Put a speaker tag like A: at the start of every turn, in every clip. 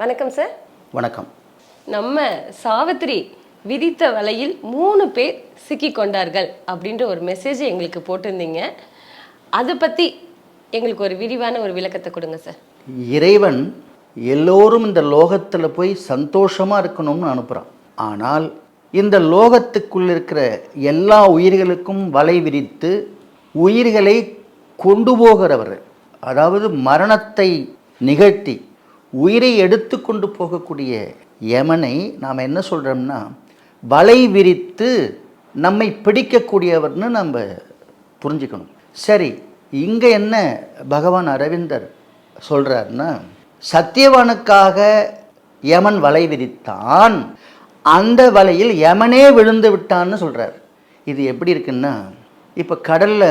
A: வணக்கம் சார்
B: வணக்கம்.
A: நம்ம சாவித்திரி விதித்த வலையில் மூணு பேர் சிக்கி கொண்டார்கள் அப்படின்ற ஒரு மெசேஜ் எங்களுக்கு போட்டிருந்தீங்க. அதை பற்றி எங்களுக்கு ஒரு விரிவான ஒரு விளக்கத்தை கொடுங்க சார்
B: இறைவன் எல்லோரும் இந்த லோகத்தில் போய் சந்தோஷமாக இருக்கணும்னு அனுப்புகிறான் ஆனால் இந்த லோகத்துக்குள் இருக்கிற எல்லா உயிர்களுக்கும் வலை விரித்து உயிர்களை கொண்டு போகிறவர் அதாவது மரணத்தை நிகழ்த்தி உயிரை எடுத்து கொண்டு போகக்கூடிய யமனை நாம் என்ன சொல்கிறோம்னா வலை விரித்து நம்மை பிடிக்கக்கூடியவர்னு நம்ம புரிஞ்சுக்கணும். சரி இங்கே என்ன பகவான் அரவிந்தர் சொல்கிறாருன்னா சத்தியவானுக்காக யமன் வலை விரித்தான் அந்த வலையில் யமனே விழுந்து விட்டான்னு சொல்கிறார் இது எப்படி இருக்குன்னா இப்போ கடலில்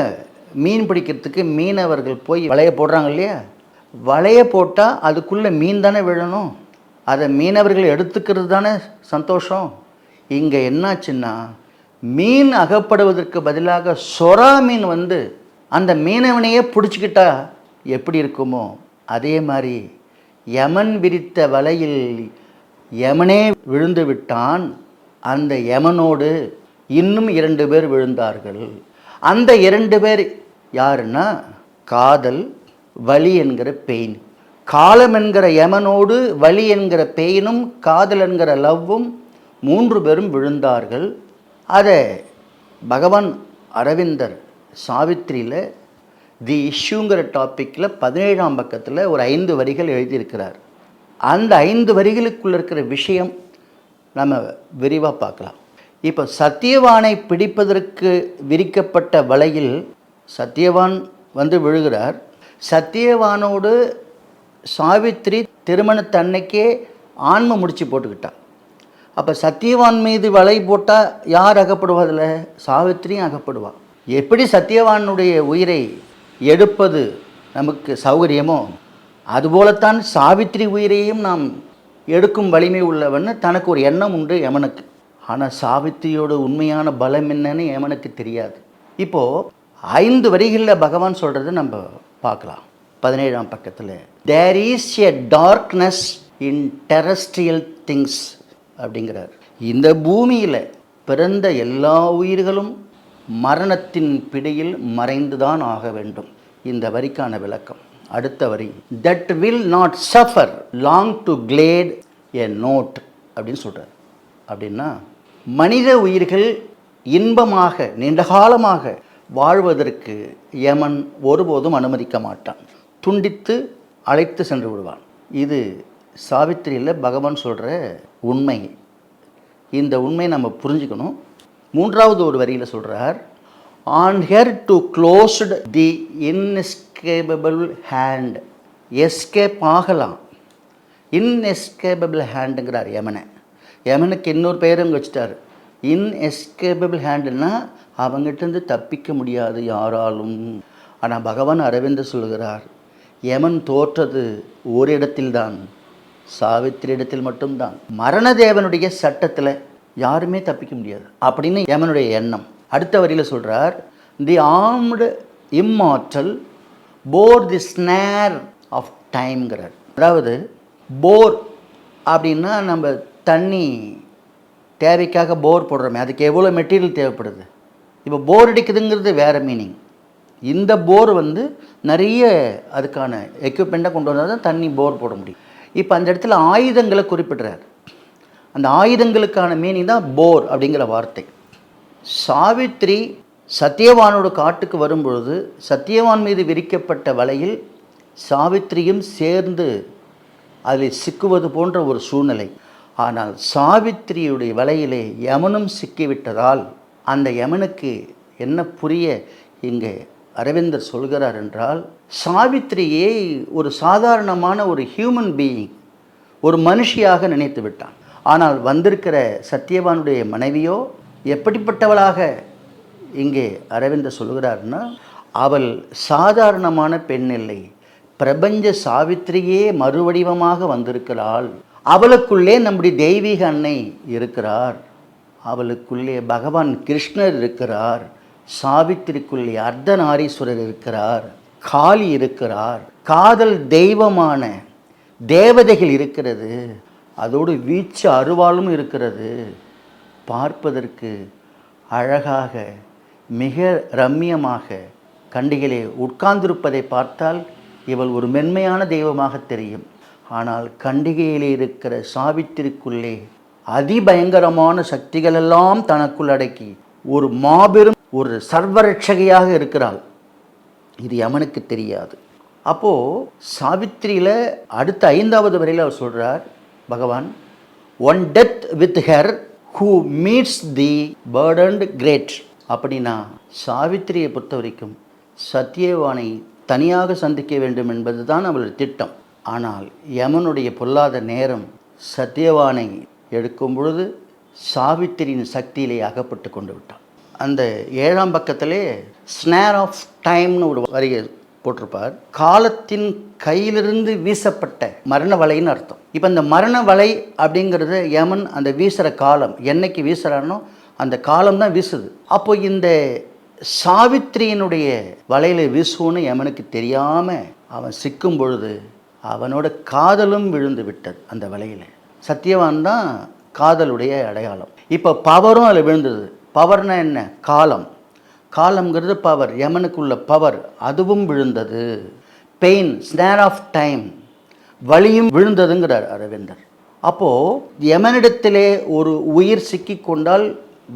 B: மீன் பிடிக்கிறதுக்கு மீனவர்கள் போய் வலையை போடுறாங்க இல்லையா? வலையை போட்டால் அதுக்குள்ளே மீன் தானே விழணும்? அதை மீனவர்கள் எடுத்துக்கிறது தானே சந்தோஷம். இங்கே என்னாச்சுன்னா மீன் அகப்படுவதற்கு பதிலாக சொரா மீன் வந்து அந்த மீனவனையே பிடிச்சிக்கிட்டா எப்படி இருக்குமோ? அதே மாதிரி யமன் விரித்த வலையில் யமனே விழுந்து விட்டான். அந்த யமனோடு இன்னும் இரண்டு பேர் விழுந்தார்கள். அந்த இரண்டு பேர் யாருன்னா? காதல் வலி என்கிற பெயின் காலம் என்கிற யமனோடு வலி என்கிற பெயினும் காதல் என்கிற லவ்வும் மூன்று பேரும் விழுந்தார்கள். அதை பகவான் அரவிந்தர் சாவித்திரியில் தி இஷ்யூங்கிற டாப்பிக்கில் பதினேழாம் பக்கத்தில் ஒரு ஐந்து வரிகள் எழுதியிருக்கிறார். அந்த ஐந்து வரிகளுக்குள்ள இருக்கிற விஷயம் நம்ம விரிவாக பார்க்கலாம். இப்போ சத்தியவானை பிடிப்பதற்கு விரிக்கப்பட்ட வலையில் சத்தியவான் வந்து விழுகிறார். சத்தியவானோடு சாவித்திரி திருமணத்தன்னைக்கே ஆன்மை முடிச்சு போட்டுக்கிட்டா அப்போ சத்தியவான் மீது வலை போட்டால் யார் அகப்படுவா அதில் சாவித்திரியும் அகப்படுவா. எப்படி சத்தியவானுடைய உயிரை எடுப்பது நமக்கு சௌகரியமோ அதுபோலத்தான் சாவித்திரி உயிரையும் நாம் எடுக்கும் வலிமை உள்ளவன்னு தனக்கு ஒரு எண்ணம் உண்டு யமனுக்கு. ஆனால் சாவித்திரியோட உண்மையான பலம் என்னன்னு யமனுக்கு தெரியாது. இப்போது ஐந்து வரிகளில் பகவான் சொல்கிறது நம்ம பார்க்கலாம். பதினேழாம் பக்கத்தில் there is a darkness in terrestrial things அப்படிங்கிறார். இந்த பூமியில் பிறந்த எல்லா உயிர்களும் மரணத்தின் பிடியில் மறைந்துதான் ஆக வேண்டும். இந்த வரிக்கான விளக்கம். அடுத்த வரி that will not suffer long to glade a note அப்படின்னு சொல்கிறார் அப்படின்னா மனித உயிர்கள் இன்பமாக நீண்டகாலமாக வாழ்வதற்கு யமன் ஒருபோதும் அனுமதிக்க மாட்டான். துண்டித்து அழைத்து சென்று விடுவான். இது சாவித்திரியில் பகவான் சொல்கிற உண்மை. இந்த உண்மையை நம்ம புரிஞ்சுக்கணும். மூன்றாவது ஒரு வரியில் சொல்கிறார் on her to closed the inescapable hand escape ஆகலாம். இன்எஸ்கேபபிள் ஹேண்டுங்கிறார் யமனை. யமனுக்கு இன்னொரு பெயரும் வச்சுட்டார். இன்எஸ்கேபபிள் ஹேண்டுன்னா அவங்ககிட்டருந்து தப்பிக்க முடியாது யாராலும். ஆனால் பகவான் அரவிந்தர் சொல்கிறார் யமன் தோற்றது ஓரிடத்தில்தான் சாவித்திரி இடத்தில் மட்டும்தான். மரணதேவனுடைய சட்டத்தில் யாருமே தப்பிக்க முடியாது. அப்படின்னு யமனுடைய எண்ணம். அடுத்த வரியில் சொல்கிறார் தி ஆர்ம்டு இம்மாற்றல் போர் தி ஸ்னேர் ஆஃப் டைம்ங்கிறார். அதாவது போர் அப்படின்னா நம்ம தண்ணி தேவைக்காக போர் போடுறோமே அதுக்கு எவ்வளோ மெட்டீரியல் தேவைப்படுது? இப்போ போர் அடிக்குதுங்கிறது வேறு மீனிங் இந்த போர் வந்து நிறைய அதுக்கான எக்யூப்மெண்ட்டாக கொண்டு வந்தால் தான் தண்ணி போர் போட முடியும். இப்போ அந்த இடத்துல ஆயுதங்களை குறிப்பிடுறார். அந்த ஆயுதங்களுக்கான மீனிங் தான் போர் அப்படிங்கிற வார்த்தை. சாவித்ரி சத்தியவானோட காட்டுக்கு வரும்பொழுது சத்தியவான் மீது விரிக்கப்பட்ட வலையில் சாவித்திரியும் சேர்ந்து அதில் சிக்குவது போன்ற ஒரு சூழ்நிலை. ஆனால் சாவித்திரியுடைய வலையிலே யமனும் சிக்கிவிட்டதால் அந்த யமனுக்கு என்ன புரிய இங்கே அரவிந்தர் சொல்கிறார் என்றால் சாவித்திரியை ஒரு சாதாரணமான ஒரு ஹியூமன் பீயிங் ஒரு மனுஷியாக நினைத்து விட்டான். ஆனால் வந்திருக்கிற சத்தியவானுடைய மனைவியோ எப்படிப்பட்டவளாக இங்கே அரவிந்தர் சொல்கிறார்னா அவள் சாதாரணமான பெண் இல்லை. பிரபஞ்ச சாவித்திரியே மறுவடிவமாக வந்திருக்கிறாள். அவளுக்குள்ளே நம்முடைய தெய்வீக அன்னை இருக்கிறார். அவளுக்குள்ளே பகவான் கிருஷ்ணர் இருக்கிறார் சாவித்திரிக்குள்ளே அர்த்தநாரீஸ்வரர் இருக்கிறார் காளி இருக்கிறார் காதல் தெய்வமான தேவதைகள் இருக்கிறது அதோடு வீச்சு அருவாளும் இருக்கிறது. பார்ப்பதற்கு அழகாக மிக ரம்மியமாக கண்டிகளே உட்கார்ந்திருப்பதை பார்த்தால் இவள் ஒரு மென்மையான தெய்வமாக தெரியும். ஆனால் கண்டிகையிலே இருக்கிற சாவித்திற்குள்ளே அதிபயங்கரமான சக்திகளெல்லாம் தனக்குள் அடக்கி ஒரு மாபெரும் ஒரு சர்வரட்சகையாக இருக்கிறாள். இது யமனுக்கு தெரியாது. அப்போ சாவித்திரியில் அடுத்த ஐந்தாவது வரையில் அவர் சொல்கிறார் பகவான் one death with her who meets the burdened great அப்படின்னா சாவித்திரியை பொறுத்த வரைக்கும் சத்யவானை தனியாக சந்திக்க வேண்டும் என்பதுதான் அவளுடைய திட்டம். ஆனால் யமனுடைய பொல்லாத நேரம் சத்யவானை எடுக்கும் பொழுது சாவித்திரியின் சக்தியிலே அகப்பட்டு கொண்டு விட்டான். அந்த ஏழாம் பக்கத்திலே ஸ்னேர் ஆஃப் டைம்னு ஒரு வரியை போட்டிருப்பார். காலத்தின் கையிலிருந்து வீசப்பட்ட மரண வலைன்னு அர்த்தம். இப்போ இந்த மரண வலை அப்படிங்கிறது யமன் அந்த வீசுகிற காலம் என்னைக்கு வீசுகிறானோ அந்த காலம் தான் வீசுது. அப்போ இந்த சாவித்திரியினுடைய வலையில் வீசுவோன்னு யமனுக்கு தெரியாமல் அவன் சிக்கும் பொழுது அவனோட காதலும் விழுந்து விட்டது அந்த வலையில். சத்தியவான் தான் காதலுடைய அடையாளம். இப்போ பவரும் அதில் விழுந்தது. பவர்னா என்ன? காலம். காலம்ங்கிறது பவர். யமனுக்குள்ள பவர். அதுவும் விழுந்தது. பெயின் ஸ்னேர் ஆஃப் டைம் வலியும் விழுந்ததுங்கிறார் அரவிந்தர். அப்போது யமனிடத்திலே ஒரு உயிர் சிக்கி கொண்டால்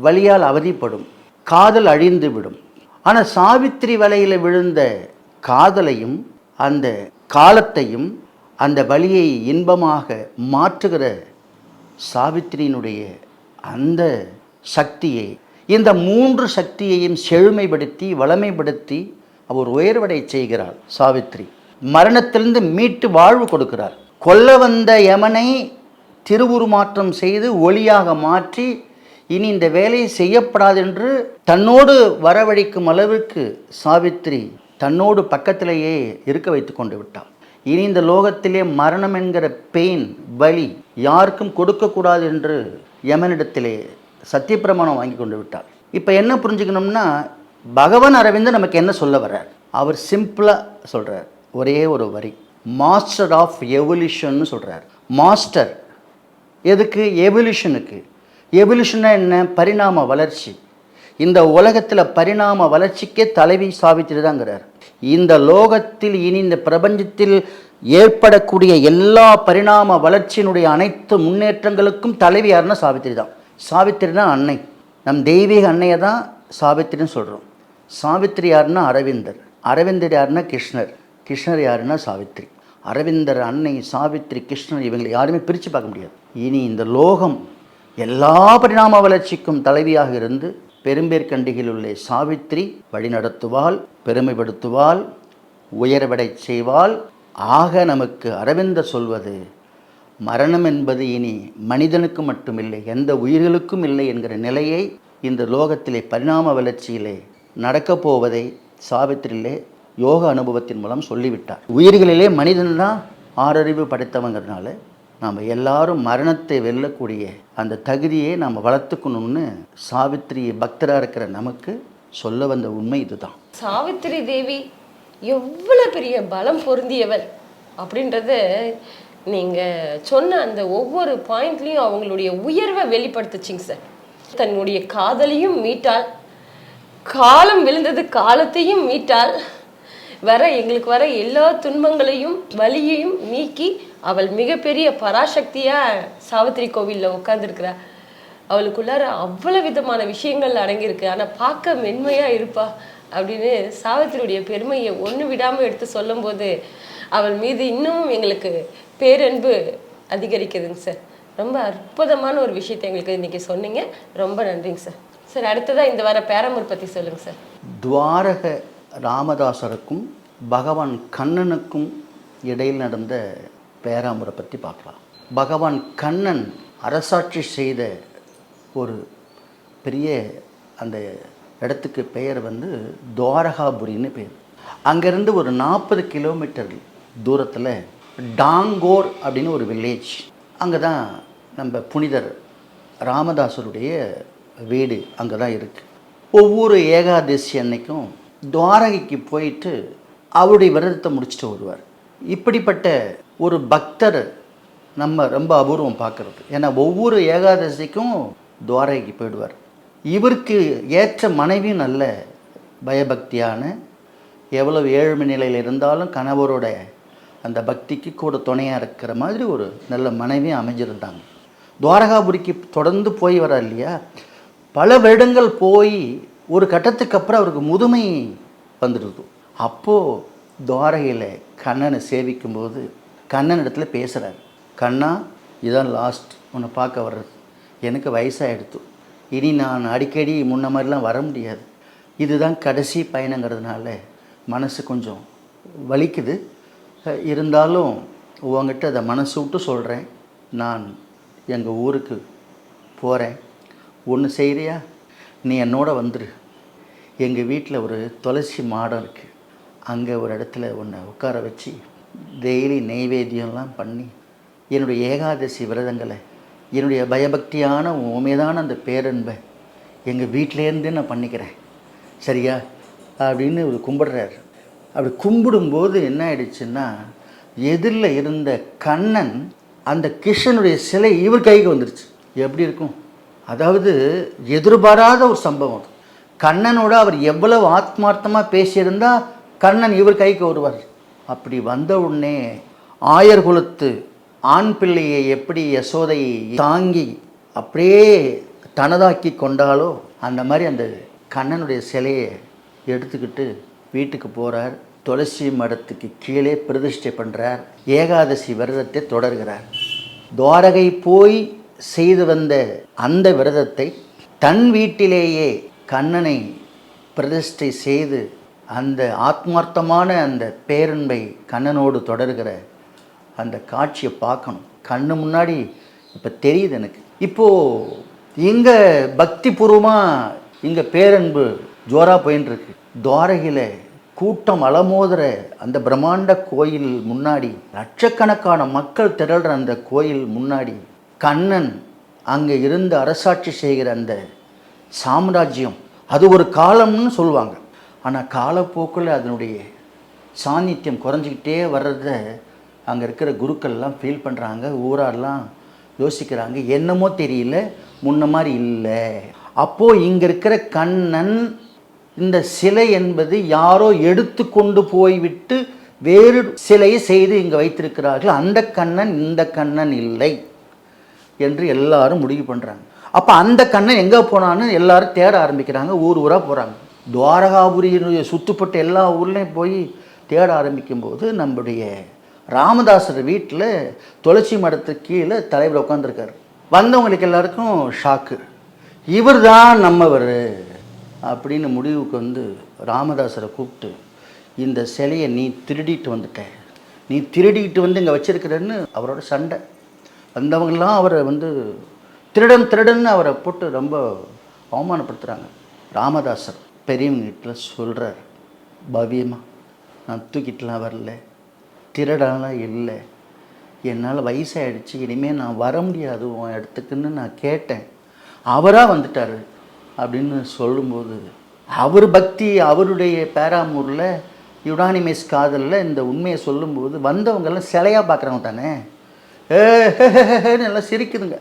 B: வலியால் அவதிப்படும். காதல் அழிந்து விடும். ஆனால் சாவித்திரி வலையில் விழுந்த காதலையும் அந்த காலத்தையும் அந்த வழியை இன்பமாக மாற்றுகிற சாவித்திரியினுடைய அந்த சக்தியை இந்த மூன்று சக்தியையும் செழுமைப்படுத்தி வளமைப்படுத்தி அவர் உயர்வடை செய்கிறார் சாவித்திரி. மரணத்திலிருந்து மீட்டு வாழ்வு கொடுக்கிறார். கொல்ல வந்த யமனை திருவுருமாற்றம் செய்து ஒளியாக மாற்றி இனி இந்த வேலையை செய்யப்படாது என்று தன்னோடு வரவழைக்கும் அளவிற்கு சாவித்திரி தன்னோடு பக்கத்திலேயே இருக்க வைத்து கொண்டு விட்டார் இனி இந்த லோகத்திலே மரணம் என்கிற பெயின் வலி யாருக்கும் கொடுக்கக்கூடாது என்று யமனிடத்திலே சத்தியப்பிரமாணம் வாங்கி கொண்டு விட்டார். இப்போ என்ன புரிஞ்சுக்கணும்னா பகவான் அரவிந்தர் நமக்கு என்ன சொல்ல வர்றார்? அவர் சிம்பிளாக சொல்கிறார் ஒரே ஒரு வரி. மாஸ்டர் ஆஃப் எவல்யூஷன்னு சொல்கிறார் மாஸ்டர் எதுக்கு? எவல்யூஷனுக்கு எவல்யூஷன்னா என்ன? பரிணாம வளர்ச்சி. இந்த உலகத்தில் பரிணாம வளர்ச்சிக்கே தலைவி சாவித்திரி தாங்கிறார் இந்த லோகத்தில் இனி இந்த பிரபஞ்சத்தில் ஏற்படக்கூடிய எல்லா பரிணாம வளர்ச்சியினுடைய அனைத்து முன்னேற்றங்களுக்கும் தலைவி யாருன்னா சாவித்திரி தான். சாவித்திரி தான் அன்னை. நம் தெய்வீக அன்னையை தான் சாவித்திரின்னு சொல்கிறோம் சாவித்திரி யாருன்னா அரவிந்தர். அரவிந்தர் யாருன்னா கிருஷ்ணர். கிருஷ்ணர் யாருன்னா சாவித்திரி. அரவிந்தர் அன்னை சாவித்திரி கிருஷ்ணர் இவங்களை யாருமே பிரித்து பார்க்க முடியாது. இனி இந்த லோகம் எல்லா பரிணாம வளர்ச்சிக்கும் தலைவியாக இருந்து பெரும்பேற்கண்டியில் உள்ள சாவித்திரி வழிநடத்துவாள் பெருமைப்படுத்துவாள் உயர்வடை செய்வாள். ஆக நமக்கு அரவிந்தர் சொல்வது மரணம் என்பது இனி மனிதனுக்கு மட்டுமில்லை எந்த உயிர்களுக்கும் இல்லை என்கிற நிலையை இந்த லோகத்திலே பரிணாம வளர்ச்சியிலே நடக்கப் போவதை சாவித்திரியிலே யோக அனுபவத்தின் மூலம் சொல்லிவிட்டார். உயிர்களிலே மனிதன்தான் ஆறறிவு படைத்தவங்கிறதுனால நாம் எல்லாரும் மரணத்தை வெல்லக்கூடிய அந்த தகுதியை நாம் வளர்த்துக்கணும்னு சாவித்திரி பக்தராக இருக்கிற நமக்கு சொல்ல வந்த உண்மை இதுதான்.
A: சாவித்திரி தேவி எவ்வளோ பெரிய பலம் பொருந்தியவள் அப்படின்றத நீங்கள் சொன்ன அந்த ஒவ்வொரு பாயிண்ட்லேயும் அவங்களுடைய உயர்வை வெளிப்படுத்துச்சிங்க சார். தன்னுடைய காதலையும் மீட்டால் காலம் விழுந்தது காலத்தையும் மீட்டால் வர எங்களுக்கு வர எல்லா துன்பங்களையும் வலியையும் நீக்கி அவள் மிகப்பெரிய பராசக்தியாக சாவித்திரி கோவிலில் உட்கார்ந்துருக்கிறா. அவளுக்குள்ளார அவ்வளவு விதமான விஷயங்கள் அடங்கியிருக்கு. ஆனால் பார்க்க மென்மையாக இருப்பா அப்படின்னு சாவித்திரியுடைய பெருமையை ஒன்று விடாமல் எடுத்து சொல்லும்போது அவள் மீது இன்னும் எங்களுக்கு பேரன்பு அதிகரிக்குதுங்க சார். ரொம்ப அற்புதமான ஒரு விஷயத்தை எங்களுக்கு இன்னைக்கு சொன்னீங்க. ரொம்ப நன்றிங்க சார். சார் அடுத்ததாக இந்த வார பேரமூர் பற்றி சொல்லுங்க சார்.
B: துவாரக ராமதாசருக்கும் பகவான் கண்ணனுக்கும் இடையில் நடந்த பேராமுறை பற்றி பார்க்கலாம். பகவான் கண்ணன் அரசாட்சி செய்த ஒரு பெரிய அந்த இடத்துக்கு பெயர் வந்து துவாரகாபுரின்னு பேர். அங்கேருந்து ஒரு நாற்பது கிலோமீட்டர் தூரத்தில் டாங்கோர் அப்படின்னு ஒரு வில்லேஜ் அங்கே தான் நம்ம புனிதர் ராமதாசருடைய வீடு அங்கே தான் இருக்குது ஒவ்வொரு ஏகாதசி அன்னைக்கும் துவாரகைக்கு போயிட்டு அவருடைய விரதத்தை முடிச்சுட்டு வருவார். இப்படிப்பட்ட ஒரு பக்தர் நம்ம ரொம்ப அபூர்வம் பார்க்குறது. ஏன்னா ஒவ்வொரு ஏகாதசிக்கும் துவாரகைக்கு போயிடுவார். இவருக்கு ஏற்ற மனைவியும் நல்ல பயபக்தியான எவ்வளவு ஏழ்மை நிலையில் இருந்தாலும் கணவரோட அந்த பக்திக்கு கூட துணையாக இருக்கிற மாதிரி ஒரு நல்ல மனைவியும் அமைஞ்சிருந்தாங்க. துவாரகாபுரிக்கு தொடர்ந்து போய் வர இல்லையா? பல வருடங்கள் போய் ஒரு கட்டத்துக்கு அப்புறம் அவருக்கு முதுமை வந்துடுது. அப்போது துவாரகையில் கண்ணனை சேவிக்கும்போது கண்ணன் இடத்துல பேசுகிறார் கண்ணா இதுதான் லாஸ்ட் உன்னை பார்க்க வர்றது. எனக்கு வயசாகிடுத்து இனி நான் அடிக்கடி முன்ன மாதிரிலாம் வர முடியாது. இதுதான் கடைசி பயணங்கிறதுனால மனசு கொஞ்சம் வலிக்குது. இருந்தாலும் உங்ககிட்ட அதை மனசு விட்டு சொல்கிறேன் நான் எங்கள் ஊருக்கு போகிறேன் ஒன்று செய்கிறியா நீ என்னோட வந்துரு. எங்கள் வீட்டில் ஒரு துளசி மாடம் இருக்குது அங்கே ஒரு இடத்துல உன்னை உட்கார வச்சு டெய்லி நெய்வேத்தியம்லாம் பண்ணி என்னுடைய ஏகாதசி விரதங்களை என்னுடைய பயபக்தியான உண்மைதான அந்த பேரன்பை எங்கள் வீட்டிலேருந்தே நான் பண்ணிக்கிறேன். சரியா? அப்படின்னு இவர் கும்பிடுறாரு. அப்படி கும்பிடும்போது என்ன ஆயிடுச்சுன்னா எதிரில் இருந்த கண்ணன் அந்த கிருஷ்ணனுடைய சிலை இவர் கைக்கு வந்துருச்சு. எப்படி இருக்கும்? அதாவது எதிர்பாராத ஒரு சம்பவம் கண்ணனோட அவர் எவ்வளவு ஆத்மார்த்தமாக பேசியிருந்தால் கண்ணன் இவர் கைக்கு வருவார். அப்படி வந்த உடனே ஆயர் குலத்து ஆண் பிள்ளையை எப்படி யசோதை தாங்கி அப்படியே தனதாக்கி கொண்டாலோ அந்த மாதிரி அந்த கண்ணனுடைய சிலையை எடுத்துக்கிட்டு வீட்டுக்கு போகிறார் துளசி மடத்துக்கு கீழே பிரதிஷ்டை பண்ணுறார் ஏகாதசி விரதத்தை தொடர்கிறார். துவாரகை போய் செய்து வந்த அந்த விரதத்தை தன் வீட்டிலேயே கண்ணனை பிரதிஷ்டை செய்து அந்த ஆத்மார்த்தமான அந்த பேரன்பை கண்ணனோடு தொடர்கிற அந்த காட்சியை பார்க்கணும். கண்ணு முன்னாடி இப்போ தெரியுது எனக்கு. இப்போது இங்கே பக்தி பூர்வமாக இங்கே பேரன்பு ஜோராக போயின்னு இருக்கு துவாரகையில் கூட்டம் அலமோதுற அந்த பிரம்மாண்ட கோயில் முன்னாடி லட்சக்கணக்கான மக்கள் திரள்ற அந்த கோயில் முன்னாடி கண்ணன் அங்கே இருந்து அரசாட்சி செய்கிற அந்த சாம்ராஜ்யம் அது ஒரு காலம்னு சொல்லுவாங்க. ஆனால் காலப்போக்கில் அதனுடைய சாநித்தியம் குறைஞ்சிக்கிட்டே வர்றத அங்கே இருக்கிற குருக்கள்லாம் ஃபீல் பண்ணுறாங்க ஊரார்லாம் யோசிக்கிறாங்க. என்னமோ தெரியல முன்ன மாதிரி இல்லை. அப்போது இங்கே இருக்கிற கண்ணன் இந்த சிலை என்பது யாரோ எடுத்து கொண்டு போய்விட்டு வேறு சிலையை செய்து இங்கே வைத்திருக்கிறார்கள். அந்த கண்ணன் இந்த கண்ணன் இல்லை. என்று எல்லாரும் முடிவு பண்ணுறாங்க அப்போ அந்த கண்ணன் எங்கே போனான்னு எல்லாரும் தேட ஆரம்பிக்கிறாங்க. ஊர் ஊராக போகிறாங்க துவாரகாபுரியினுடைய சுற்றுப்பட்ட எல்லா ஊர்லேயும் போய் தேட ஆரம்பிக்கும்போது நம்முடைய ராமதாசர் வீட்டில் துளசி மடத்துக்கு கீழே தலைவர் உட்காந்துருக்காரு வந்தவங்களுக்கு எல்லாருக்கும் ஷாக்கு இவர் தான் நம்மவர் அப்படின்னு முடிவுக்கு வந்து ராமதாசரை கூப்பிட்டு இந்த சிலையை நீ திருடிட்டு வந்துட்ட. நீ திருடிட்டு வந்து இங்கே வச்சுருக்கிறன்னு அவரோட சண்டை. வந்தவங்கெல்லாம் அவரை வந்து திருடன் திருடன்னு அவரை போட்டு ரொம்ப அவமானப்படுத்துகிறாங்க ராமதாசர் பெரியவங்க வீட்டில் சொல்கிறார் பவியமாக நான் தூக்கிட்டுலாம் வரல திருடெல்லாம் இல்லை. என்னால் வயசாகிடுச்சு இனிமேல் நான் வர முடியாது உன் இடத்துக்குன்னு நான் கேட்டேன். அவராக வந்துட்டார். அப்படின்னு சொல்லும்போது அவர் பக்தி அவருடைய பேராமூரில் யுடானிமேஸ் காதலில் இந்த உண்மையை சொல்லும்போது வந்தவங்கெல்லாம் சிலையாக பார்க்குறவங்க தானே? ஏ எல்லாம் சிரிக்குதுங்க.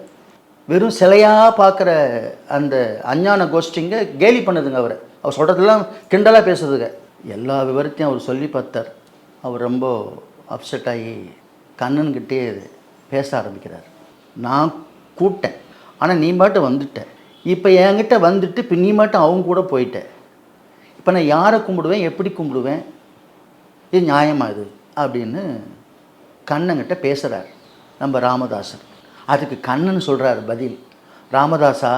B: வெறும் சிலையாக பார்க்குற அந்த அஞ்ஞான கோஷ்டிங்க கேலி பண்ணுதுங்க அவரை. அவர் சொல்கிறதெல்லாம் கிண்டலாக பேசுதுங்க. எல்லா விவரத்தையும் அவர் சொல்லி பார்த்தார். அவர் ரொம்ப அப்செட் ஆகி கண்ணன்கிட்டே பேச ஆரம்பிக்கிறார். நான் கூப்பிட்டேன். ஆனால் நீ மட்டும் வந்துட்டேன் இப்போ என்கிட்ட வந்துட்டு இப்போ நீ மட்டும் அவங்க கூட போயிட்ட. இப்போ நான் யாரை கும்பிடுவேன்? எப்படி கும்பிடுவேன்? இது நியாயமா இது? அப்படின்னு கண்ணங்கிட்ட பேசுகிறார் நம்ம ராமதாசர் அதுக்கு கண்ணன் சொல்கிறார் பதில். ராமதாசா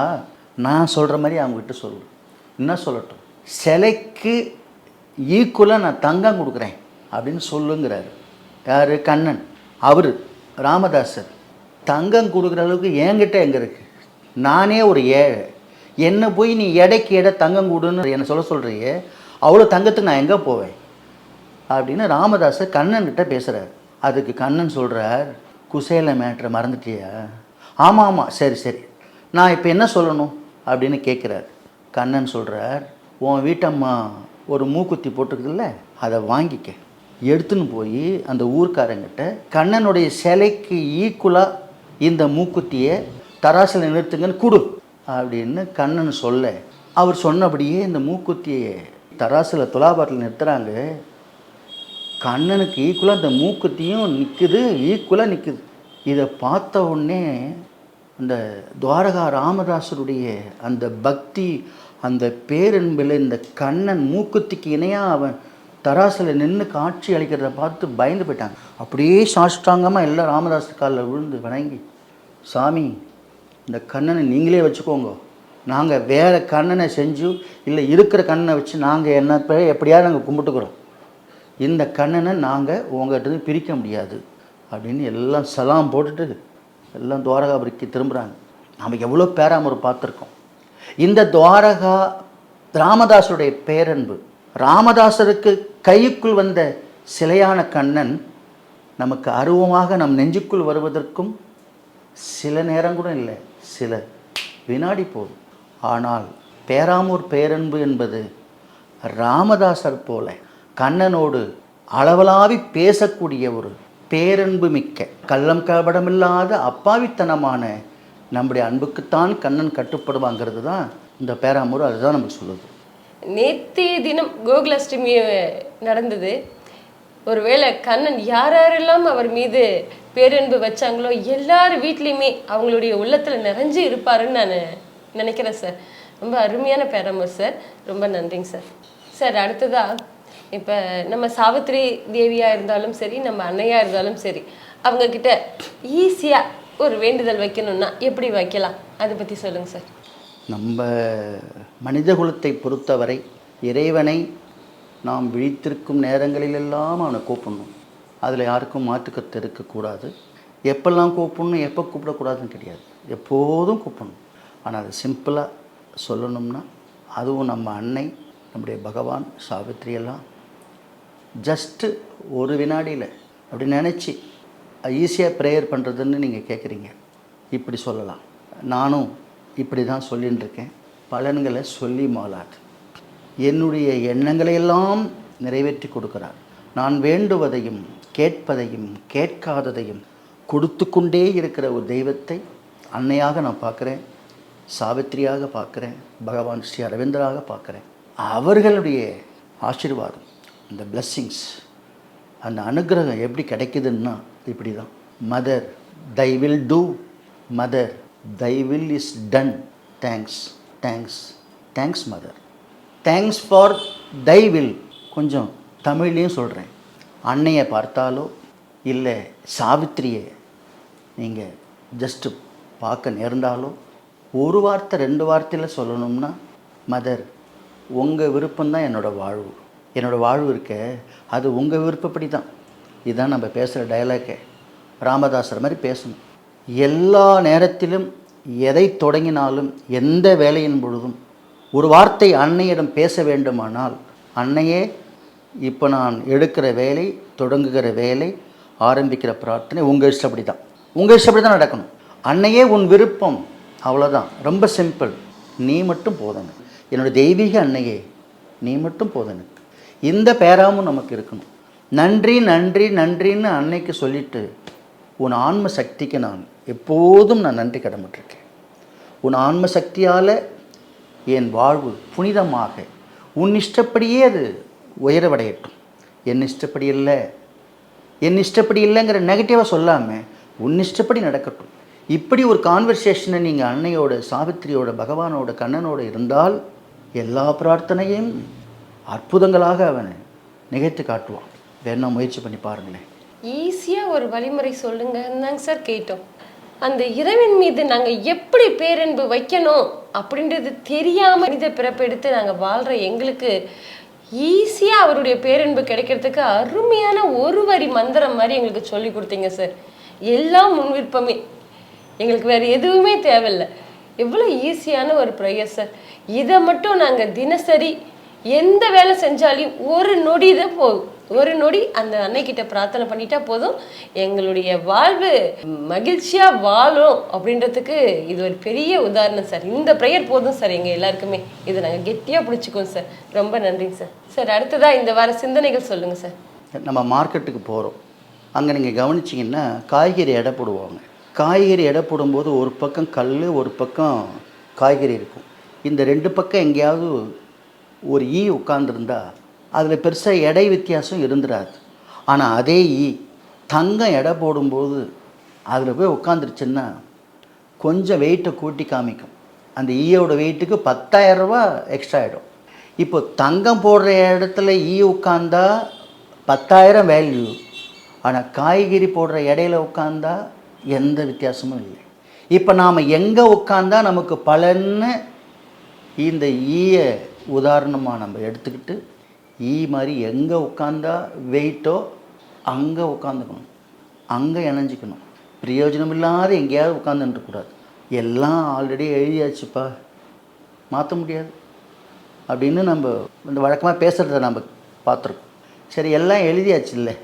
B: நான் சொல்கிற மாதிரி அவங்ககிட்ட சொல்லு. என்ன சொல்லட்டும்? சிலைக்கு ஈக்குவலாக நான் தங்கம் கொடுக்குறேன் அப்படின்னு சொல்லுங்கிறாரு. யார்? கண்ணன். அவர் ராமதாசர். தங்கம் கொடுக்குற அளவுக்கு என்கிட்ட எங்கே இருக்குது நானே ஒரு ஏழை. என்னை போய் நீ எடைக்கு எடை தங்கம் கொடுன்னு என்னை சொல்ல சொல்கிறியே அவ்வளோ தங்கத்துக்கு நான் எங்கே போவேன்? அப்படின்னு ராமதாசர் கண்ணன்கிட்ட பேசுகிறார் அதுக்கு கண்ணன் சொல்கிறார் குசேல மேட்ரை மறந்துட்டியா. ஆமாம் ஆமாம் சரி சரி. நான் இப்போ என்ன சொல்லணும்? அப்படின்னு கேட்குறார் கண்ணன் சொல்கிறார் உன் வீட்டம்மா ஒரு மூக்குத்தி போட்டுருக்குதுல்ல அதை வாங்கிக்க. எடுத்துன்னு போய் அந்த ஊர்க்காரங்கிட்ட கண்ணனுடைய சிலைக்கு ஈக்குவலாக இந்த மூக்குத்தியை தராசில் நிறுத்துங்கன்னு கொடு. அப்படின்னு கண்ணன் சொல்ல அவர் சொன்னபடியே இந்த மூக்குத்தியை தராசில் துலாபாரத்தில் நிறுத்துகிறாங்க கண்ணனுக்கு ஈக்குவலாக அந்த மூக்குத்தியும் நிற்குது ஈக்குவலாக நிற்குது இதை பார்த்த உடனே அந்த துவாரகா ராமதாசருடைய அந்த பக்தி அந்த பேரன்பில் இந்த கண்ணன் மூக்குத்திக்கு இணையாக அவன் தராசில் நின்று காட்சி அளிக்கிறத பார்த்து பயந்து போயிட்டாங்க அப்படியே சாஷ்டாங்கமாக எல்லாம் ராமதாஸ் காலில் விழுந்து வணங்கி சாமி இந்த கண்ணனை நீங்களே வச்சுக்கோங்க. நாங்கள் வேறு கண்ணனை செஞ்சு இல்லை இருக்கிற கண்ணனை வச்சு நாங்கள் என்ன எப்படியாவது நாங்கள் கும்பிட்டுக்கிறோம். இந்த கண்ணனை நாங்கள் உங்கள்கிட்ட பிரிக்க முடியாது. அப்படின்னு எல்லாம் சலாம் போட்டுட்டு எல்லாம் துவாரகாபுரிக்கு திரும்புகிறாங்க நாம் எவ்வளோ பேராமூர் பார்த்துருக்கோம். இந்த துவாரகா ராமதாசருடைய பேரன்பு ராமதாசருக்கு கைக்குள் வந்த சிலையான கண்ணன் நமக்கு அருவமாக நம் நெஞ்சுக்குள் வருவதற்கும் சில நேரம் கூட இல்லை சில வினாடி போதும். ஆனால் பேராமூர் பேரன்பு என்பது ராமதாசர் போல கண்ணனோடு அளவலாவி பேசக்கூடிய ஒரு பேரன்பு மிக்க கள்ளம் கபடமில்லாத அப்பாவித்தனமான நம்முடைய அன்புக்குத்தான் கண்ணன் கட்டுப்படுவாங்கிறது தான் இந்த பேராமூர் அதுதான் நமக்கு சொல்லுது.
A: நேத்திய தினம் கோகுலாஷ்டமி நடந்தது. ஒருவேளை கண்ணன் யார் யாரெல்லாம் அவர் மீது பேரன்பு வச்சாங்களோ எல்லார் வீட்லேயுமே அவங்களுடைய உள்ளத்தில் நிறைஞ்சு இருப்பாருன்னு நான் நினைக்கிறேன் சார். ரொம்ப அருமையான பேரம்பர் சார். ரொம்ப நன்றிங்க சார். சார் அடுத்ததாக இப்போ நம்ம சாவித்திரி தேவியாக இருந்தாலும் சரி நம்ம அன்னையாக இருந்தாலும் சரி அவங்க கிட்ட ஈஸியாக ஒரு வேண்டுதல் வைக்கணும்னா எப்படி வைக்கலாம்? அதை பற்றி சொல்லுங்கள் சார்.
B: நம்ம மனிதகுலத்தை பொறுத்தவரை இறைவனை நாம் விழித்திருக்கும் நேரங்களிலெல்லாம் அவனை கூப்பிடணும். அதில் யாருக்கும் மாற்றுக்கத்து இருக்கக்கூடாது. எப்பெல்லாம் கூப்பிடணும் எப்போ கூப்பிடக்கூடாதுன்னு கிடையாது எப்போதும் கூப்பிடணும். ஆனால் அது சிம்பிளாக சொல்லணும்னா அதுவும் நம்ம அன்னை நம்முடைய பகவான் சாவித்திரியெல்லாம் ஜஸ்ட்டு ஒரு வினாடியில். அப்படி நினச்சி ஈஸியாக ப்ரேயர் பண்ணுறதுன்னு நீங்கள் கேட்குறீங்க இப்படி சொல்லலாம். நானும் இப்படி தான் சொல்லின்னு இருக்கேன் பலன்களை சொல்லி மாளாது என்னுடைய எண்ணங்களை எல்லாம் நிறைவேற்றி கொடுக்கிறார். நான் வேண்டுவதையும் கேட்பதையும் கேட்காததையும் கொடுத்து கொண்டே இருக்கிற ஒரு தெய்வத்தை அன்னையாக நான் பார்க்குறேன். சாவித்திரியாக பார்க்குறேன். பகவான் ஸ்ரீ அரவிந்தராக பார்க்குறேன். அவர்களுடைய ஆசீர்வாதம். இந்த பிளஸ்ஸிங்ஸ் அந்த அனுகிரகம் எப்படி கிடைக்குதுன்னா இப்படி தான் mother thy will do mother thy will is done thanks thanks thanks mother thanks for thy will கொஞ்சம் தமிழ்லேயும் சொல்கிறேன் அன்னையை பார்த்தாலோ இல்லை சாவித்திரியை நீங்கள் ஜஸ்ட்டு பார்க்க நேர்ந்தாலோ ஒரு வார்த்தை ரெண்டு வார்த்தையில் சொல்லணும்னா மதர் உங்கள் விருப்பம்தான் என்னோடய வாழ்வு. என்னோடய வாழ்வு இருக்க அது உங்கள் விருப்பப்படி தான் இதுதான் நம்ம பேசுகிற டயலாக்கே ராமதாசர் மாதிரி பேசணும். எல்லா நேரத்திலும் எதை தொடங்கினாலும் எந்த வேலையின் பொழுதும் ஒரு வார்த்தை அன்னையிடம் பேச வேண்டுமானால் அன்னையே இப்போ நான் எடுக்கிற வேலை தொடங்குகிற வேலை ஆரம்பிக்கிற பிரார்த்தனை உங்கள் இஷ்டப்படி தான் உங்கள் இஷ்டப்படி தான் நடக்கணும். அன்னையே உன் விருப்பம் அவ்வளோதான் ரொம்ப சிம்பிள் நீ மட்டும் போதணும் என்னோடய தெய்வீக அன்னையே நீ மட்டும் போதணும் இந்த பேராமும் நமக்கு இருக்கணும். நன்றி நன்றி நன்றின்னு அன்னைக்கு சொல்லிட்டு உன் ஆன்ம சக்திக்கு நான் எப்போதும் நான் நன்றி கடமைட்டிருக்கேன் உன் ஆன்ம சக்தியால் என் வாழ்வு புனிதமாக உன் இஷ்டப்படியே அது உயரவடையட்டும். என் இஷ்டப்படி இல்லை. என் இஷ்டப்படி இல்லைங்கிற நெகட்டிவாக சொல்லாமல் உன் இஷ்டப்படி நடக்கட்டும். இப்படி ஒரு கான்வர்சேஷனை நீங்கள் அன்னையோட சாவித்திரியோட பகவானோட கண்ணனோட இருந்தால் எல்லா பிரார்த்தனையும் அற்புதங்களாக அவனை நிகழ்த்து காட்டுவான். வேணா முயற்சி பண்ணி பாருங்களேன்.
A: ஈஸியாக ஒரு வழிமுறை சொல்லுங்கன்னு தாங்க சார் கேட்டோம். அந்த இறைவன் மீது நாங்கள் எப்படி பேரன்பு வைக்கணும் அப்படின்றது தெரியாமல் மனித பிறப்பெடுத்து நாங்கள் வாழ்கிற எங்களுக்கு ஈஸியாக அவருடைய பேரன்பு கிடைக்கிறதுக்கு அருமையான ஒரு வரி மந்திரம் மாதிரி எங்களுக்கு சொல்லி கொடுத்தீங்க சார். எல்லாம் முன் விருப்பமே. எங்களுக்கு வேறு எதுவுமே தேவையில்லை. எவ்வளோ ஈஸியான ஒரு ப்ரேயர் சார். இதை மட்டும் நாங்கள் தினசரி எந்த வேலை செஞ்சாலும் ஒரு நொடி தான் போதும். ஒரு நொடி அந்த அன்னைக்கிட்ட பிரார்த்தனை பண்ணிட்டா போதும். எங்களுடைய வாழ்வு மகிழ்ச்சியா வாழும் அப்படின்றதுக்கு இது ஒரு பெரிய உதாரணம் சார். இந்த ப்ரேயர் போதும் சார் எங்க எல்லாருக்குமே. இதை நாங்கள் கெட்டியா பிடிச்சிக்குவோம் சார். ரொம்ப நன்றிங்க சார். சார் அடுத்ததா இந்த வார சிந்தனைகள் சொல்லுங்க சார்.
B: நம்ம மார்க்கெட்டுக்கு போகிறோம் அங்கே நீங்கள் கவனிச்சிங்கன்னா காய்கறி எடை போடுவாங்க. காய்கறி எடை போடும்போது ஒரு பக்கம் கல் ஒரு பக்கம் காய்கறி இருக்கும். இந்த ரெண்டு பக்கம் எங்கேயாவது ஒரு ஈ உட்காந்துருந்தா அதில் பெருசாக எடை வித்தியாசம் இருந்துடாது ஆனால் அதே ஈ தங்கம் எடை போடும்போது அதில் போய் உட்காந்துருச்சுன்னா கொஞ்சம் வெயிட்டை கூட்டி காமிக்கும். அந்த ஈயோட வெயிட்டுக்கு பத்தாயிரரூபா எக்ஸ்ட்ரா ஆகிடும் இப்போ தங்கம் போடுற இடத்துல ஈ உட்காந்தா பத்தாயிரம் வேல்யூ ஆனால் காய்கறி போடுற இடையில உட்காந்தா எந்த வித்தியாசமும் இல்லை. இப்போ நாம் எங்கே உட்காந்தா நமக்கு பலன்னு இந்த ஈயை உதாரணமாக நம்ம எடுத்துக்கிட்டு ஈ மாதிரி எங்கே உட்காந்தா வெயிட்டோ அங்கே உட்காந்துக்கணும். அங்கே இணைஞ்சிக்கணும். பிரயோஜனம் இல்லாத எங்கேயாவது உட்காந்துட்டுருக்கூடாது எல்லாம் ஆல்ரெடி எழுதியாச்சுப்பா. மாற்ற முடியாது. அப்படின்னு நம்ம இந்த வழக்கமாக பேசுகிறத நம்ம பார்த்துருக்கோம். சரி எல்லாம் எழுதியாச்சு இல்லை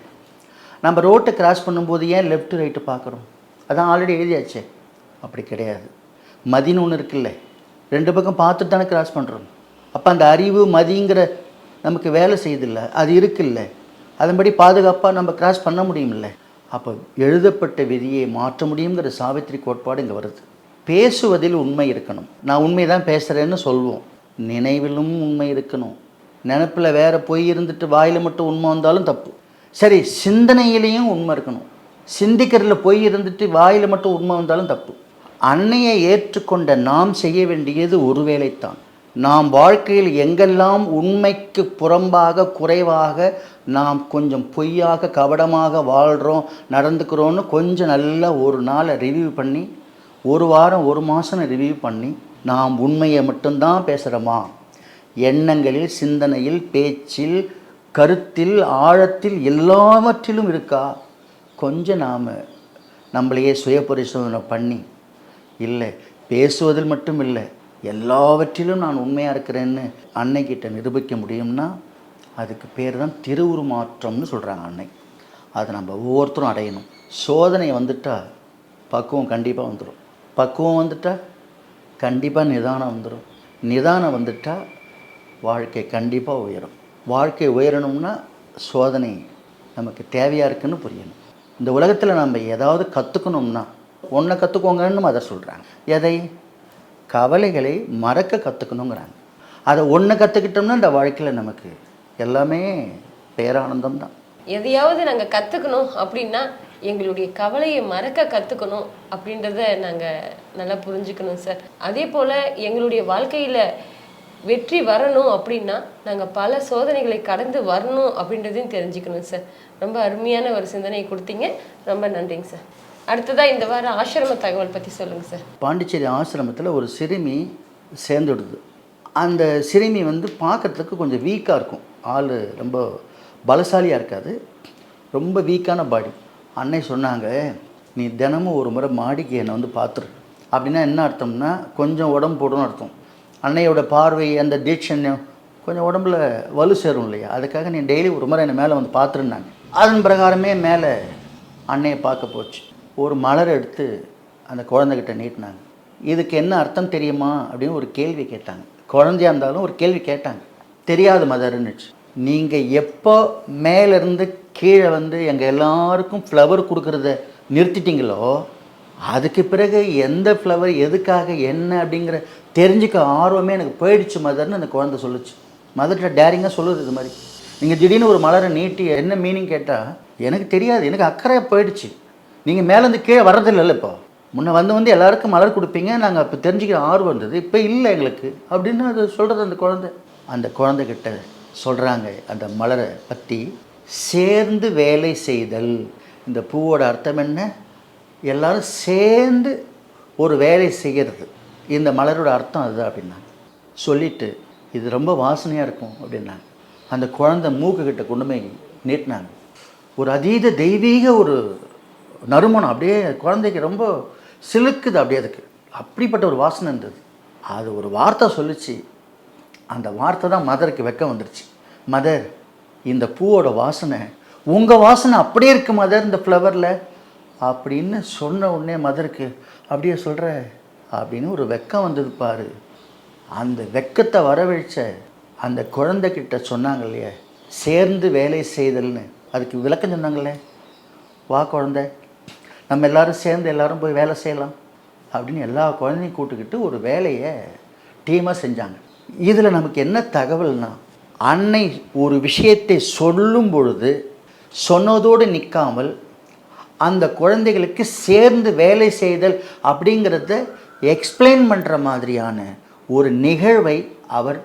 B: நம்ம ரோட்டை கிராஸ் பண்ணும்போது ஏன் லெஃப்ட் ரைட்டு பார்க்குறோம்? அதான் ஆல்ரெடி எழுதியாச்சே. அப்படி கிடையாது. மதின்னு ஒன்று இருக்குல்ல. ரெண்டு பக்கம் பார்த்துட்டு தானே கிராஸ் பண்ணுறோம் அப்போ அந்த அறிவு மதிங்கிற நமக்கு வேலை செய்யுதில்ல அது இருக்குல்ல. அதன்படி பாதுகாப்பாக நம்ம கிராஸ் பண்ண முடியுமில்ல அப்போ எழுதப்பட்ட விதியை மாற்ற முடியுங்கிற சாவித்திரி கோட்பாடு இங்கே வருது. பேசுவதில் உண்மை இருக்கணும். நான் உண்மை தான் பேசுகிறேன்னு சொல்வோம். நினைவிலும் உண்மை இருக்கணும். நினப்பில் வேற பொய் இருந்துட்டு வாயில் மட்டும் உண்மை வந்தாலும் தப்பு. சரி சிந்தனையிலையும் உண்மை இருக்கணும். சிந்திக்கிறதுல பொய் இருந்துட்டு வாயில் மட்டும் உண்மை வந்தாலும் தப்பு. அன்னையை ஏற்றுக்கொண்ட நாம் செய்ய வேண்டியது ஒரு தான் நாம் வாழ்க்கையில் எங்கெல்லாம் உண்மைக்கு புறம்பாக குறைவாக நாம் கொஞ்சம் பொய்யாக கபடமாக வாழ்கிறோம் நடந்துக்கிறோன்னு கொஞ்சம் நல்லா ஒரு நாளை ரிவ்யூ பண்ணி ஒரு வாரம் ஒரு மாதம் ரிவ்யூ பண்ணி நாம் உண்மையை மட்டும்தான் பேசுகிறோமா எண்ணங்களில் சிந்தனையில் பேச்சில் கருத்தில் ஆழத்தில் எல்லாவற்றிலும் இருக்கா? கொஞ்சம் நாம் நம்மளையே சுய பரிசோதனை பண்ணி இல்லை பேசுவதில் மட்டும் இல்லை எல்லாவற்றிலும் நான் உண்மையாக இருக்கிறேன்னு அன்னைக்கிட்ட நிரூபிக்க முடியும்னா அதுக்கு பேர் தான் திருவுருமாற்றம்னு சொல்கிறாங்க அன்னை. அதை நம்ம ஒவ்வொருத்தரும் அடையணும். சோதனை வந்துட்டால் பக்குவம் கண்டிப்பாக வந்துடும் பக்குவம் வந்துட்டால் கண்டிப்பாக நிதானம் வந்துடும் நிதானம் வந்துட்டால் வாழ்க்கை கண்டிப்பாக உயரும். வாழ்க்கை உயரணும்னா சோதனை நமக்கு தேவையாக இருக்குன்னு புரியணும். இந்த உலகத்தில் நம்ம ஏதாவது கற்றுக்கணும்னா ஒன்றை கற்றுக்கோங்கன்னு அதை சொல்கிறாங்க எதை? கவலைகளை மறக்க கற்றுக்கணுங்கிறாங்க அதை ஒன்று கற்றுக்கிட்டோம்னா இந்த வாழ்க்கையில் நமக்கு எல்லாமே பேரானந்தம் தான்.
A: எதையாவது நாங்கள் கற்றுக்கணும் அப்படின்னா எங்களுடைய கவலையை மறக்க கற்றுக்கணும் அப்படின்றத நாங்கள் நல்லா புரிஞ்சுக்கணும் சார். அதே போல் எங்களுடைய வாழ்க்கையில் வெற்றி வரணும் அப்படின்னா நாங்கள் பல சோதனைகளை கடந்து வரணும் அப்படின்றதையும் தெரிஞ்சுக்கணும் சார். ரொம்ப அருமையான ஒரு சிந்தனையை கொடுத்தீங்க. ரொம்ப நன்றிங்க சார். அடுத்ததாக இந்த வாரம் ஆசிரம தகவல் பற்றி சொல்லுங்கள் சார்
B: பாண்டிச்சேரி ஆசிரமத்தில் ஒரு சிறுமி சேர்ந்துடுது. அந்த சிறுமி வந்து பார்க்குறதுக்கு கொஞ்சம் வீக்காக இருக்கும். ஆள் ரொம்ப பலசாலியாக இருக்காது. ரொம்ப வீக்கான பாடி அன்னை சொன்னாங்க நீ தினமும் ஒரு முறை மாடிக்கு என்னை வந்து பார்த்துரு அப்படின்னா என்ன அர்த்தம்னா கொஞ்சம் உடம்பு போடணும்னு அர்த்தம். அன்னையோட பார்வை அந்த தீட்சண்யம் கொஞ்சம் உடம்புல வலு சேரும் இல்லையா? அதுக்காக நீ டெய்லி ஒரு முறை என்னை மேலே வந்து பார்த்துருந்தாங்க அதன் பிரகாரமே மேலே அன்னையை பார்க்க போச்சு. ஒரு மலர் எடுத்து அந்த குழந்தைகிட்ட நீட்டினாங்க. இதுக்கு என்ன அர்த்தம் தெரியுமா அப்படின்னு ஒரு கேள்வி கேட்டாங்க. குழந்தையா இருந்தாலும் ஒரு கேள்வி கேட்டாங்க. தெரியாது மதர்னுச்சு. நீங்கள் எப்போ மேலேருந்து கீழே வந்து எங்கள் எல்லாருக்கும் ஃப்ளவர் கொடுக்குறத நிறுத்திட்டீங்களோ அதுக்கு பிறகு எந்த ஃப்ளவர் எதுக்காக என்ன அப்படிங்கிற தெரிஞ்சுக்க ஆர்வமே எனக்கு போயிடுச்சு மதர்னு அந்த குழந்தை சொல்லுச்சு. மதர்கிட்ட டேரிங்காக சொல்லுது இது மாதிரி. நீங்கள் திடீர்னு ஒரு மலரை நீட்டி என்ன மீனிங் கேட்டால் எனக்கு தெரியாது. எனக்கு அக்கறையாக போயிடுச்சு. நீங்கள் மேலேருந்து கீழே வர்றதில்லைல்ல இப்போ. முன்னே வந்து வந்து எல்லாருக்கும் மலர் கொடுப்பீங்க நாங்கள் அப்போ தெரிஞ்சுக்கிற ஆர்வம் இருந்தது இப்போ இல்லை எங்களுக்கு அப்படின்னு அது சொல்கிறது அந்த குழந்தை. அந்த குழந்தைகிட்ட சொல்கிறாங்க அந்த மலரை பற்றி சேர்ந்து வேலை செய்தல். இந்த பூவோட அர்த்தம் என்ன? எல்லாரும் சேர்ந்து ஒரு வேலை செய்கிறது இந்த மலரோட அர்த்தம் அதுதான் அப்படின்னாங்க சொல்லிட்டு இது ரொம்ப வாசனையாக இருக்கும் அப்படின்னாங்க. அந்த குழந்தை மூக்கு கிட்ட கொண்டு போய் நீட்டினாங்க. ஒரு அதீத தெய்வீக ஒரு நறுமணம் அப்படியே குழந்தைக்கு ரொம்ப சிலுக்குது அப்படியே அதுக்கு. அப்படிப்பட்ட ஒரு வாசனை இருந்தது. அது ஒரு வார்த்தை சொல்லுச்சு. அந்த வார்த்தை தான் மதருக்கு வெக்கம் வந்துருச்சு. மதர் இந்த பூவோட வாசனை உங்கள் வாசனை அப்படியே இருக்கு மதர் இந்த ஃப்ளவரில் அப்படின்னு சொன்ன உடனே மதருக்கு அப்படியே சொல்கிற அப்படின்னு ஒரு வெக்கம் வந்தது பாரு. அந்த வெக்கத்தை வரவழைச்ச அந்த குழந்தைகிட்ட சொன்னாங்க இல்லையா சேர்ந்து வேலை செய்தல்னு. அதுக்கு விளக்கம் சொன்னாங்களே வா குழந்தை நம்ம எல்லாரும் சேர்ந்து எல்லாரும் போய் வேலை செய்யலாம் அப்படின்னு எல்லா குழந்தையும் கூட்டுக்கிட்டு ஒரு வேலையை டீமாக செஞ்சாங்க. இதில் நமக்கு என்ன தகவல்னா அன்னை ஒரு விஷயத்தை சொல்லும் பொழுது சொன்னதோடு நிற்காமல் அந்த குழந்தைகளுக்கு சேர்ந்து வேலை செய்தல் அப்படிங்கிறத எக்ஸ்பிளைன் பண்ணுற மாதிரியான ஒரு நிகழ்வை அவர்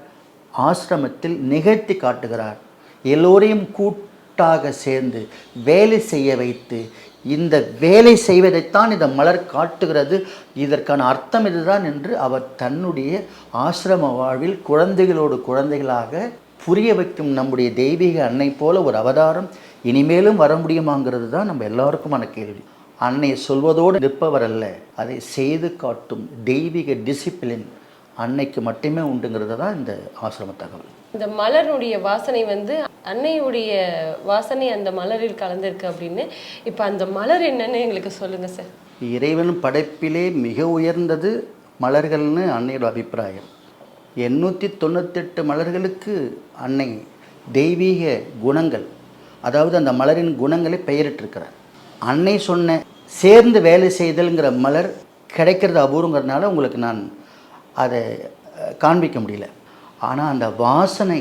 B: ஆசிரமத்தில் நிகழ்த்தி காட்டுகிறார். எல்லோரையும் கூட்டாக சேர்ந்து வேலை செய்ய வைத்து இந்த வேலை செய்வதைத்தான் இந்த மலர் காட்டுகிறது. இதற்கான அர்த்தம் இதுதான் என்று அவர் தன்னுடைய ஆசிரம வாழ்வில் குழந்தைகளோடு குழந்தைகளாக புரிய வைக்கும் நம்முடைய தெய்வீக அன்னை போல ஒரு அவதாரம் இனிமேலும் வர முடியுமாங்கிறது தான் நம்ம எல்லாருக்குமான கேள்வி. அன்னை சொல்வதோடு நிற்பவர் அல்ல அதை செய்து காட்டும் தெய்வீக டிசிப்ளின் அன்னைக்கு மட்டுமே உண்டுங்கிறது தான் இந்த ஆசிரம தகவல்.
A: இந்த மலருடைய வாசனை வந்து அன்னையுடைய வாசனை அந்த மலரில் கலந்திருக்கு அப்படின்னு. இப்போ அந்த மலர் என்னன்னு எங்களுக்கு சொல்லுங்க சார்.
B: இறைவன் படைப்பிலே மிக உயர்ந்தது மலர்கள்னு அன்னையோட அபிப்பிராயம். எண்ணூற்றி தொண்ணூத்தெட்டு மலர்களுக்கு அன்னை தெய்வீக குணங்கள் அதாவது அந்த மலரின் குணங்களை பெயரிட்டிருக்கிறார். அன்னை சொன்ன சேர்ந்து வேலை செய்தல்ங்கிற மலர் கிடைக்கிறது அபூர்வங்கிறதுனால உங்களுக்கு நான் அதை காண்பிக்க முடியல. ஆனால் அந்த வாசனை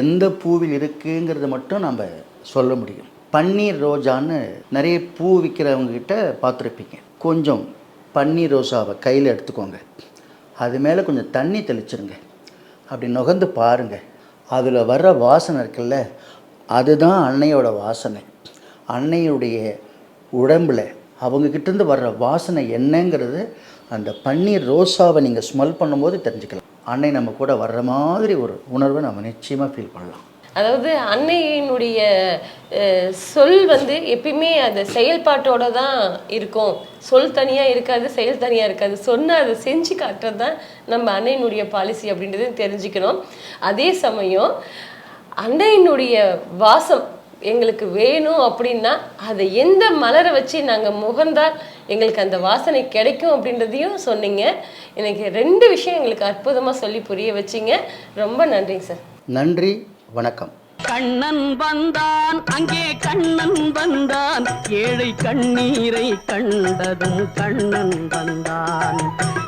B: எந்த பூவில் இருக்குங்கிறத மட்டும் நம்ம சொல்ல முடியும். பன்னீர் ரோஜான்னு நிறைய பூ விற்கிறவங்க கிட்ட பார்த்துருப்பீங்க. கொஞ்சம் பன்னீர் ரோஜாவை கையில் எடுத்துக்கோங்க. அது மேலே கொஞ்சம் தண்ணி தெளிச்சிருங்க. அப்படி நுகர்ந்து பாருங்கள் அதில் வர்ற வாசனை இருக்குல்ல அதுதான் அன்னையோட வாசனை. அன்னையுடைய உடம்பில் அவங்கக்கிட்டேருந்து வர்ற வாசனை என்னங்கிறது அந்த பன்னீர் ரோசாவை நீங்கள் ஸ்மெல் பண்ணும்போது தெரிஞ்சுக்கலாம். அன்னை நம்ம கூட வர்ற மாதிரி ஒரு உணர்வை நம்ம நிச்சயமாக ஃபீல் பண்ணலாம்.
A: அதாவது அன்னையினுடைய சொல் வந்து எப்பயுமே அந்த செயல்பாட்டோட தான் இருக்கும். சொல் தனியாக இருக்காது செயல் தனியாக இருக்காது. சொன்ன அதை செஞ்சு காட்டுறது தான் நம்ம அன்னையினுடைய பாலிசி அப்படின்றது தெரிஞ்சுக்கணும். அதே சமயம் அன்னையினுடைய வாசம் எங்களுக்கு வேணும் அப்படின்னா அதை எந்த மலரை வச்சு நாங்கள் முகந்தால் எங்களுக்கு அந்த வாசனை கிடைக்கும் அப்படின்றதையும் சொன்னீங்க. எனக்கு ரெண்டு விஷயம் எங்களுக்கு அற்புதமாக சொல்லி புரிய வச்சீங்க. ரொம்ப நன்றிங்க சார்.
B: நன்றி வணக்கம்.
C: கண்ணன் வந்தான் அங்கே கண்ணன் வந்தான் ஏழை கண்ணீரை கண்டதும் கண்ணன் வந்தான்.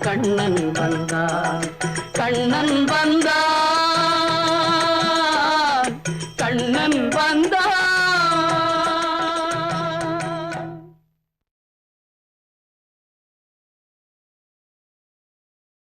C: கண்ணன் வந்தான் கண்ணன் வந்தான்